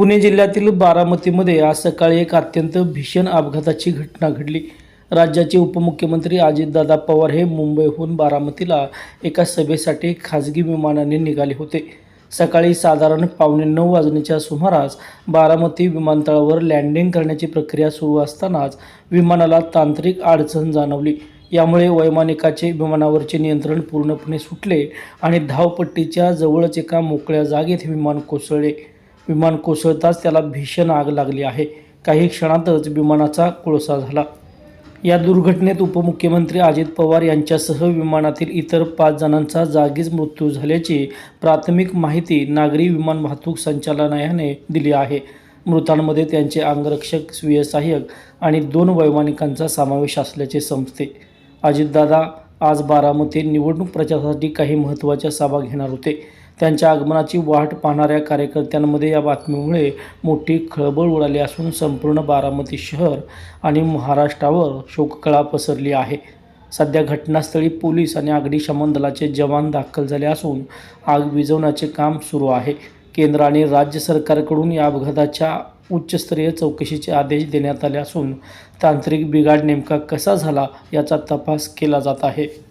पुणे जिल्ह्यातील बारामतीमध्ये आज सकाळी एक अत्यंत भीषण अपघाताची घटना घडली. राज्याचे उपमुख्यमंत्री अजितदादा पवार हे मुंबईहून बारामतीला एका सभेसाठी खाजगी विमानाने निघाले होते. सकाळी साधारण पावणे नऊ वाजण्याच्या सुमारास बारामती विमानतळावर लँडिंग करण्याची प्रक्रिया सुरू असतानाच विमानाला तांत्रिक अडचण जाणवली. यामुळे वैमानिकाचे विमानावरचे नियंत्रण पूर्णपणे सुटले आणि धावपट्टीच्या जवळच एका मोकळ्या जागेत विमान कोसळले. विमान कोसळताच त्याला भीषण आग लागली आहे. काही क्षणातच विमानाचा कोळसा झाला. या दुर्घटनेत उपमुख्यमंत्री अजित पवार यांच्यासह विमानातील इतर पाच जणांचा जागीच मृत्यू झाल्याची प्राथमिक माहिती नागरी विमान वाहतूक संचालनालयाने दिली आहे. मृतांमध्ये त्यांचे अंगरक्षक स्वीय सहाय्यक आणि दोन वैमानिकांचा समावेश असल्याचे समजते. अजितदादा आज बारामतीत निवडणूक प्रचारासाठी काही महत्त्वाच्या सभा घेणार होते. त्यांच्या आगमनाची वाट पाहणाऱ्या कार्यकर्त्यांमध्ये या बातमीमुळे मोठी खळबळ उडाली असून संपूर्ण बारामती शहर आणि महाराष्ट्रावर शोककळा पसरली आहे. सध्या घटनास्थळी पोलीस आणि अग्निशमन दलाचे जवान दाखल झाले असून आग विझवण्याचे काम सुरू आहे. केंद्र आणि राज्य सरकारकडून या अपघाताच्या उच्चस्तरीय चौकशीचे आदेश देण्यात आले असून तांत्रिक बिघाड नेमका कसा झाला याचा तपास केला जात आहे.